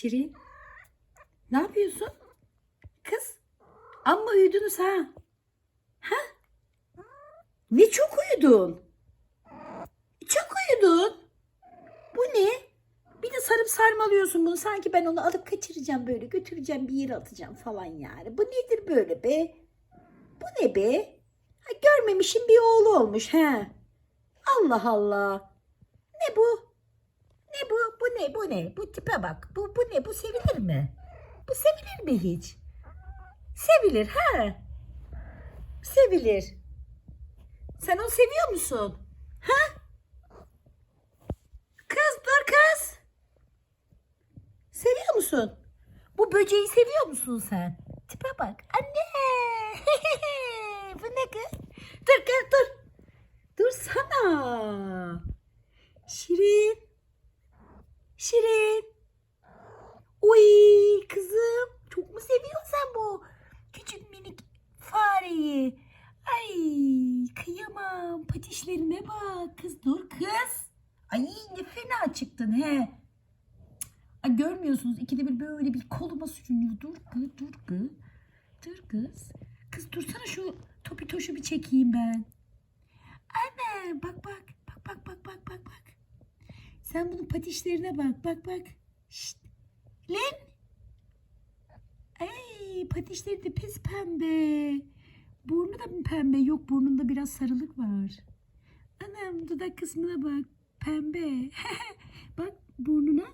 Şirin. Ne yapıyorsun? Kız. Amma uyudunuz ha. Ha? Ne çok uyudun. Çok uyudun. Bu ne? Bir de sarıp sarmalıyorsun bunu. Sanki ben onu alıp kaçıracağım böyle götüreceğim bir yere atacağım falan yani. Bu nedir böyle be? Bu ne be? Ha, görmemişim bir oğlu olmuş he. Allah Allah. Ne bu? Ne bu? Ne? Bu tipe bak. Bu, bu ne? Bu sevilir mi? Bu sevilir mi hiç? Sevilir ha? Sevilir. Sen onu seviyor musun? Ha? Kız dur kız. Seviyor musun? Bu böceği seviyor musun sen? Tipe bak. Anne. bu ne kız? Dur kız dur. Dur sana. Şirin. Şirin. Uy kızım. Çok mu seviyorsun sen bu küçük minik fareyi? Ay kıyamam. Patişlerine bak. Kız dur kız. Ay ne fena çıktın he. Ay, görmüyorsunuz ikide bir böyle bir koluma sürünüyor. Dur kız dur kız. Dur kız. Kız dursana şu topi toşu bir çekeyim ben. Anne bak. Bak bak bak bak bak bak. Sen bunun patişlerine bak bak bak. Şşt. Lan. Ay patişleri de pes pembe. Burnu da mı pembe? Yok burnunda biraz sarılık var. Anam dudak kısmına bak. Pembe. bak burnuna.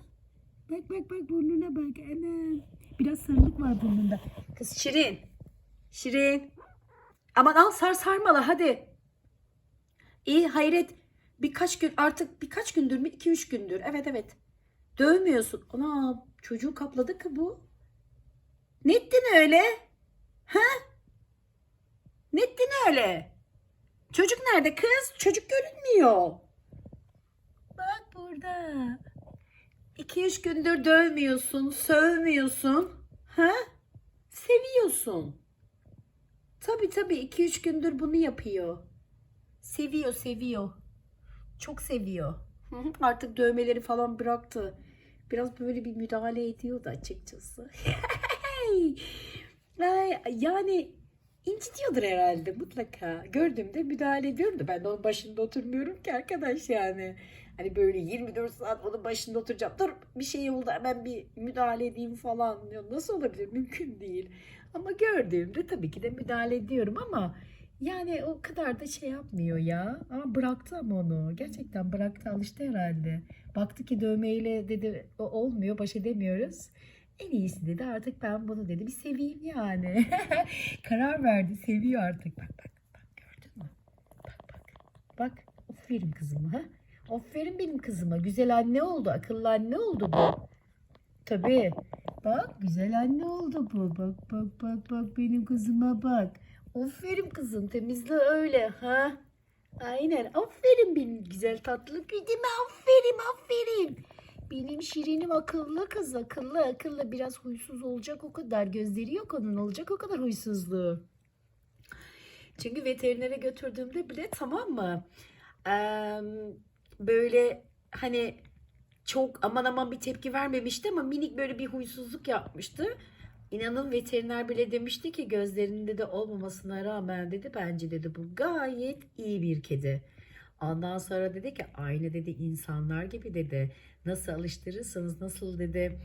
Bak bak bak burnuna bak. Anam. Biraz sarılık var burnunda. Kız Şirin. Şirin. Aman al sar sarmala hadi. İyi hayret. Birkaç gün artık birkaç gündür mü? 2-3 gündür. Evet evet. Dövmüyorsun. Ana çocuğu kapladı ki bu. Ne ettin öyle? Ha? Ne ettin öyle? Çocuk nerede kız? Çocuk görünmüyor. Bak burada. 2-3 gündür dövmüyorsun, sövmüyorsun. Ha? Seviyorsun. Tabii tabii 2-3 gündür bunu yapıyor. Seviyor, seviyor. Çok seviyor. Artık dövmeleri falan bıraktı. Biraz böyle bir müdahale ediyordu açıkçası. Yani incitiyordur herhalde mutlaka. Gördüğümde müdahale ediyorum da ben de onun başında oturmuyorum ki arkadaş yani. Hani böyle 24 saat onun başında oturacağım. Dur bir şey oldu hemen bir müdahale edeyim falan. Nasıl olabilir? Mümkün değil. Ama gördüğümde tabii ki de müdahale ediyorum ama yani o kadar da şey yapmıyor ya. Ama bıraktı ama onu. Gerçekten bıraktı alıştı herhalde. Baktı ki dövmeyle dedi olmuyor baş edemiyoruz. En iyisi dedi artık ben bunu dedi bir seveyim yani. Karar verdi seviyor artık. Bak bak bak gördün mü? Bak bak. Bak aferin kızıma ha. Aferin benim kızıma. Güzel anne oldu. Akıllı anne oldu bu. Tabii. Bak güzel anne oldu bu. Bak bak bak bak benim kızıma bak. Aferin kızım temizle öyle ha. Aynen aferin benim güzel tatlı kızıma aferin aferin. Benim şirinim akıllı kız akıllı akıllı biraz huysuz olacak o kadar gözleri yok onun olacak o kadar huysuzluğu. Çünkü veterinere götürdüğümde bile tamam mı? Eee, böyle hani çok aman aman bir tepki vermemişti ama minik böyle bir huysuzluk yapmıştı. İnanın veteriner bile demişti ki gözlerinde de olmamasına rağmen dedi bence dedi bu gayet iyi bir kedi. Ondan sonra dedi ki aynı dedi insanlar gibi dedi nasıl alıştırırsanız nasıl dedi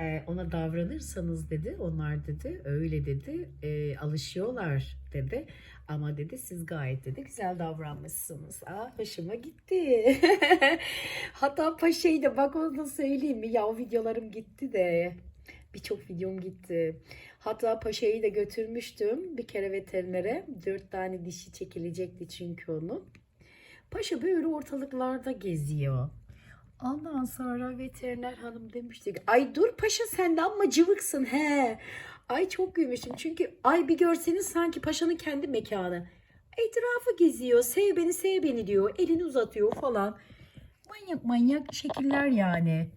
e, ona davranırsanız dedi onlar dedi öyle dedi e, alışıyorlar dedi ama dedi siz gayet dedi güzel davranmışsınız. Aa hoşuma gitti. Hatta paşayı da bak onu da söyleyeyim mi ya videolarım gitti de birçok videom gitti. Hatta paşayı da götürmüştüm bir kere veterinere. Dört tane dişi çekilecekti çünkü onun. Paşa böyle ortalıklarda geziyor. Ondan sonra veteriner hanım demişti ki ay dur paşa sen de amma cıvıksın he. Ay çok gülmüştüm çünkü ay bir görseniz sanki paşanın kendi mekanı. Etrafı geziyor sev beni sev beni diyor elini uzatıyor falan. Manyak manyak şekiller yani.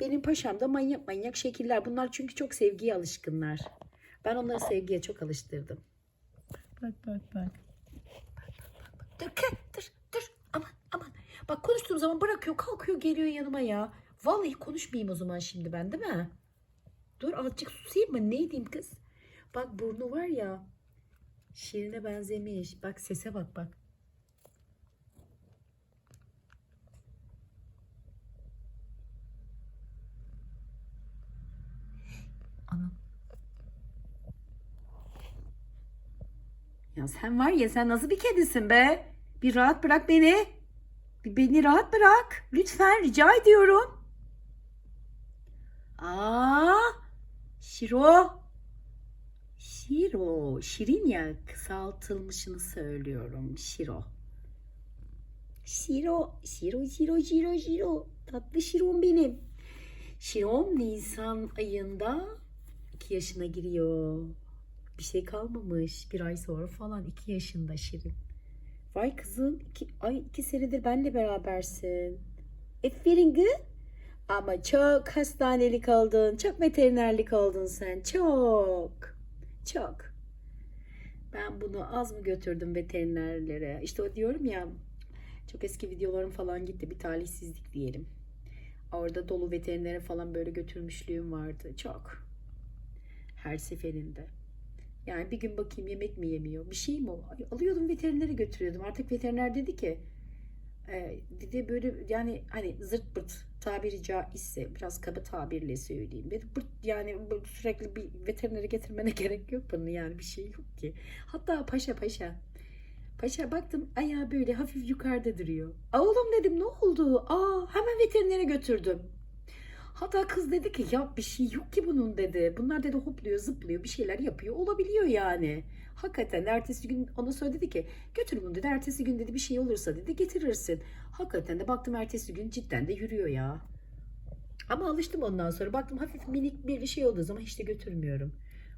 Benim paşam da manyak manyak şekiller. Bunlar çünkü çok sevgiye alışkınlar. Ben onları sevgiye çok alıştırdım. Bak bak bak. Dur, dur, dur. Aman, aman. Bak konuştuğum zaman bırakıyor, kalkıyor, geliyor yanıma ya. Vallahi konuşmayayım o zaman şimdi ben değil mi? Dur azıcık susayım mı? Ne diyeyim kız? Bak burnu var ya. Şirine benzemiş. Bak sese bak bak. Anam. Ya sen var ya sen nasıl bir kedisin be? Bir rahat bırak beni. Bir beni rahat bırak. Lütfen rica ediyorum. Aa, Şiro. Şiro. Şirin ya kısaltılmışını söylüyorum. Şiro. Şiro. Şiro, Şiro, Şiro, Şiro. Tatlı Şirom benim. Şirom Nisan ayında 2 yaşına giriyor. Bir şey kalmamış. Bir ay sonra falan 2 yaşında Şirin. Vay kızım. Iki, ay iki senedir benle berabersin. Aferin kız. Ama çok hastanelik oldun. Çok veterinerlik oldun sen. Çok. Çok. Ben bunu az mı götürdüm veterinerlere? İşte o diyorum ya çok eski videolarım falan gitti. Bir talihsizlik diyelim. Orada dolu veterinere falan böyle götürmüşlüğüm vardı. Çok. Her seferinde. Yani bir gün bakayım yemek mi yemiyor? Bir şey mi Alıyordum veterinere götürüyordum. Artık veteriner dedi ki e, dedi böyle yani hani zırt pırt tabiri caizse biraz kaba tabirle söyleyeyim. Dedi, pırt, yani sürekli bir veterinere getirmene gerek yok bunun yani bir şey yok ki. Hatta paşa paşa. Paşa baktım ayağı böyle hafif yukarıda duruyor. Oğlum dedim ne oldu? Aa hemen veterinere götürdüm. Hatta kız dedi ki ya bir şey yok ki bunun dedi. Bunlar dedi hopluyor zıplıyor bir şeyler yapıyor olabiliyor yani. Hakikaten ertesi gün ona söyledi ki götür bunu dedi. Ertesi gün dedi bir şey olursa dedi getirirsin. Hakikaten de baktım ertesi gün cidden de yürüyor ya. Ama alıştım ondan sonra. Baktım hafif minik bir şey olduğu zaman hiç de götürmüyorum.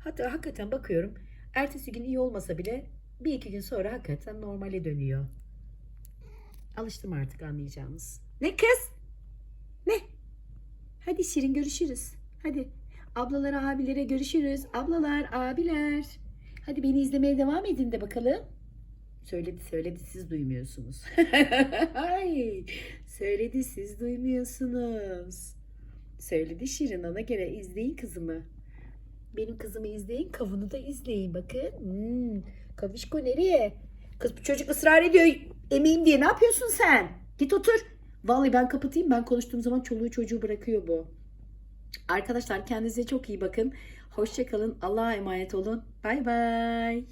Hatta hakikaten bakıyorum ertesi gün iyi olmasa bile bir iki gün sonra hakikaten normale dönüyor. Alıştım artık anlayacağımız. Ne kız? Hadi Şirin görüşürüz. Hadi. Ablalara abilere görüşürüz. Ablalar abiler. Hadi beni izlemeye devam edin de bakalım. Söyledi söyledi siz duymuyorsunuz. Ay, söyledi siz duymuyorsunuz. Söyledi Şirin ona göre izleyin kızımı. Benim kızımı izleyin kavunu da izleyin bakın. Hmm, kavuşko nereye? Kız bu çocuk ısrar ediyor emeyim diye ne yapıyorsun sen? Git otur. Vallahi ben kapatayım ben konuştuğum zaman çoluğu çocuğu bırakıyor bu. Arkadaşlar kendinize çok iyi bakın. Hoşçakalın. Allah'a emanet olun. Bay bay.